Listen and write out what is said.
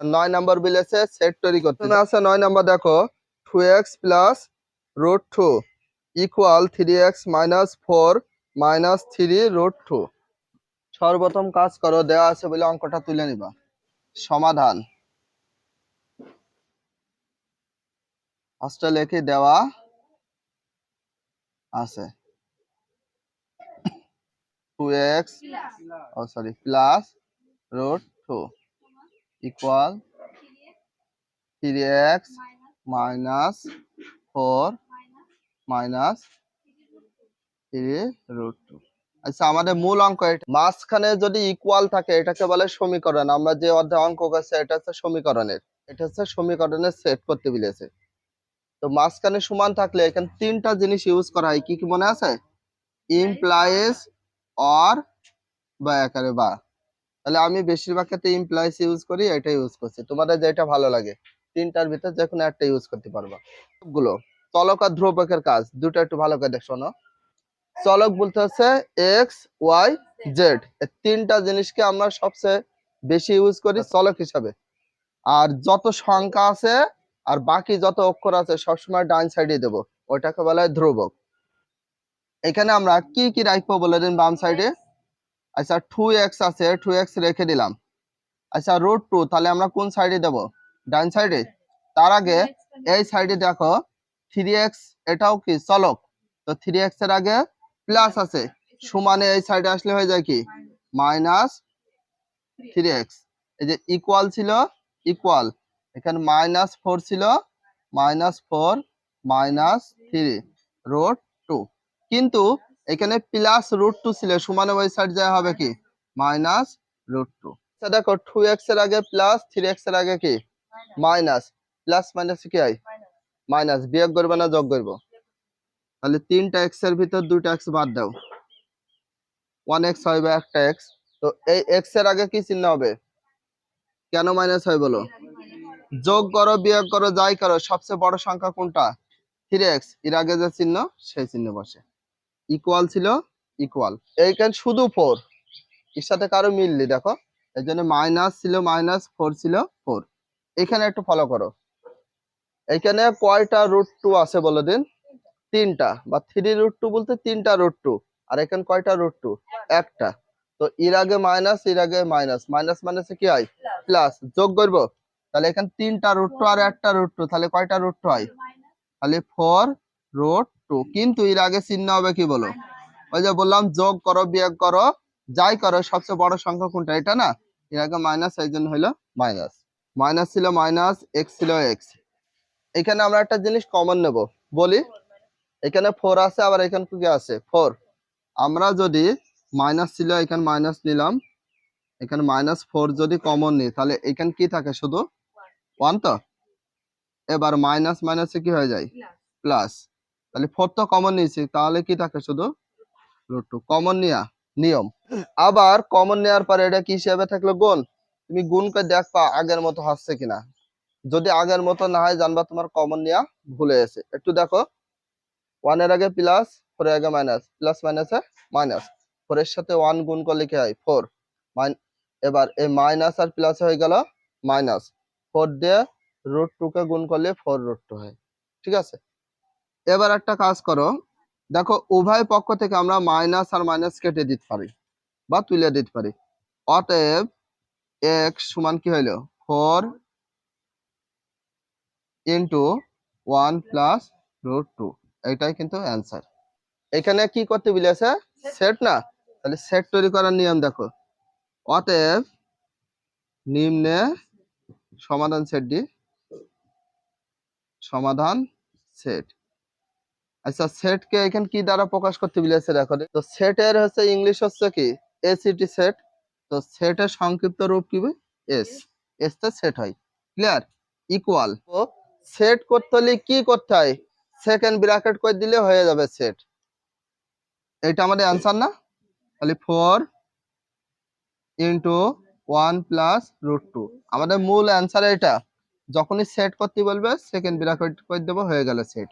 নয় number বিলেছে set তৈরি করতে। আছে নয় নাম্বার, দেখো two x plus root two equal three x minus four minus three root two সর্বপ্রথম কাজ করো দেওয়া আছে বলে অঙ্কটা তুলে নিবা। সমাধান। ফার্স্টে লিখে দেওয়া আছে। টু এক্স ও sorry plus root two equal three x minus four minus three root two আচ্ছা আমাদের মূল অঙ্ক এটা। মাঝখানে যদি ইকুয়াল থাকে এটাকে বলে সমীকরণ। আমরা যে অধ্যায় অঙ্ক করছি এটা হচ্ছে সমীকরণের। এটা হচ্ছে সমীকরণের সেট করতে বলেছে। তো মাঝখানে সমান থাকলে এখানে তিনটা জিনিস ইউজ করা হয়। কি কি মনে আছে? ইমপ্লাইজ অর বা একারে বা। তাহলে আমি বেশিরভাগ ক্ষেত্রে ইমপ্লাইজ ইউজ করি এটা ইউজ করছি। তোমাদের যেটা ভালো লাগে, তিনটার ভিতর যে কোনো একটা ইউজ করতে পারবা। গুলো চলক আর ধ্রুবকের কাজ, দুটো একটু ভালো করে দেখো শোনো। চলক বলতে হচ্ছে এক্স ওয়াই জেড তিনটা জিনিসকে আমরা সবচেয়ে বেশি ইউজ করি চলক হিসাবে। আর যত সংখ্যা আছে, আর বাকি যত অক্ষর আছে, সবসময় ডান সাইডে দেব। ওইটাকে বলা হয় ধ্রুবক। এখানে আমরা কি কি রাখব বলে দিন বাম সাইডে আচ্ছা টু এক্স আছে টু এক্স রেখে দিলাম। আচ্ছা রুট টু তাহলে আমরা কোন সাইডে দেব? ডান সাইডে তার আগে এই সাইডে দেখো থ্রি এক্স এটাও কি? চলক। তো থ্রি এক্সের আগে প্লাস আছে। সমানে এই সাইডে আসলে হয়ে যায় কি? মাইনাস থ্রি এক্স এই যে ইকুয়াল ছিল ইকুয়াল এখানে মাইনাস ফোর ছিল minus four minus three root two কিন্তু এখানে প্লাস রুট টু ছিল। সমানে ওই সাইড যায় হবে কি? মাইনাস রুট টু দেখো টু এক্সের আগে প্লাস থ্রি এক্সের আগে কি? মাইনাস প্লাস মাইনাস কি হয়? মাইনাস বিয়োগ করবে না, যোগ করব? তাহলে তিনটা এক্সের ভিতর দুইটা এক্স বাদ দাও। ওয়ান এক্স হয় বা একটা এক্স তো এই এক্সের আগে কি চিহ্ন হবে? কেন মাইনাস হয় বলো? যোগ করো, বিয়োগ করো, যাই করো, সবচেয়ে বড় সংখ্যা কোনটা? থ্রি এক্সের আগে যে চিহ্ন, সেই চিহ্ন বসে। ইকুয়াল ছিল ইকুয়াল এইখানে শুধু ফোর এর সাথে কারও মিললি দেখো। এই জন্য মাইনাস ছিল মাইনাস ফোর ছিল ফোর এখানে একটু ফলো করো। এখানে কয়টা রুট টু আছে বলে দিন? তিনটা বা থ্রি রুট টু বলতে তিনটা রুট টু আর এখানে কয়টা রুট টু একটা। তো এর আগে মাইনাস এর আগে মাইনাস মাইনাস মাইনাসে কি হয়? প্লাস যোগ করব? তাহলে এখানে তিনটা রুট টু আর একটা রুট টু তাহলে কয়টা রুট টু হয়? তাহলে ফোর রুট টু কিন্তু এর আগে চিহ্ন হবে কি বলো? ওই যে বললাম যোগ করো বিয়োগ করো যাই করো সবচেয়ে বড় সংখ্যা কোনটা? এটা না? এর আগে মাইনাস এই জন্য হলো মাইনাস মাইনাস ছিল মাইনাস এক্স ছিল এক্স এখানে আমরা একটা জিনিস কমন নেব। বলি এখানে ফোর আছে আবার এখানে কি আছে ফোর আমরা যদি মাইনাস ছিল এখানে মাইনাস নিলাম। এখানে মাইনাস ফোর যদি কমন নিই তাহলে এখানে কি থাকে শুধু? ওয়ান তো? এবার মাইনাস মাইনাসে কি হয়ে যায়? প্লাস তাহলে ফোর তো কমন নিয়েছি, তাহলে কি থাকে শুধু? রুট টু কমন নেওয়া নিয়ম। আবার কমন নেওয়ার পরে এটা কি হিসাবে থাকল? গুণ। তুমি গুণ করে দেখবা আগের মতো হচ্ছে কিনা। যদি আগের মতো না হয়, জানবা তোমার কমন নেওয়া ভুলে গেছে। একটু দেখো। ওয়ানের আগে প্লাস ফোর এর আগে মাইনাস প্লাস মাইনাসে মাইনাস ফোর এর সাথে ওয়ান গুণ করলে কি হয়? ফোর এবার এই মাইনাস আর প্লাস হয়ে গেল মাইনাস ফোর দিয়ে রুট টু কে গুণ করলে ফোর রুট টু হয়। ঠিক আছে? এবার একটা কাজ করো। দেখো, উভয় পক্ষ থেকে আমরা মাইনাস আর মাইনাস কেটে দিতে পারি বা তুলে দিতে পারি। অতএব এক্স সমান কি হইল? Four into one plus root two এটাই কিন্তু অ্যান্সার এখানে কি করতে বলেছে? সেট না? তাহলে সেট তৈরি করার নিয়ম দেখো। অতএব নিম্নে সমাধান সেট দি। সমাধান সেট আচ্ছা সেট কে এখানে কি দ্বারা প্রকাশ করতে বলেছে দেখো তো সেটের হচ্ছে ইংলিশ হচ্ছে কি? এসিটি সেট তো সেটের সংক্ষিপ্ত রূপ কি এস এস তে সেট হয়। ক্লিয়ার ইকুয়াল তো সেট করতে হলে কি করতে হয়? সেকেন্ড ব্র্যাকেট করে দিলে হয়ে যাবে সেট এটা আমাদের অ্যান্সার না? তাহলে four into one plus root two আমাদের মূল অ্যান্সার এটা যখনই সেট করতে বলবে সেকেন্ড ব্র্যাকেট করে দেবো, হয়ে গেল সেট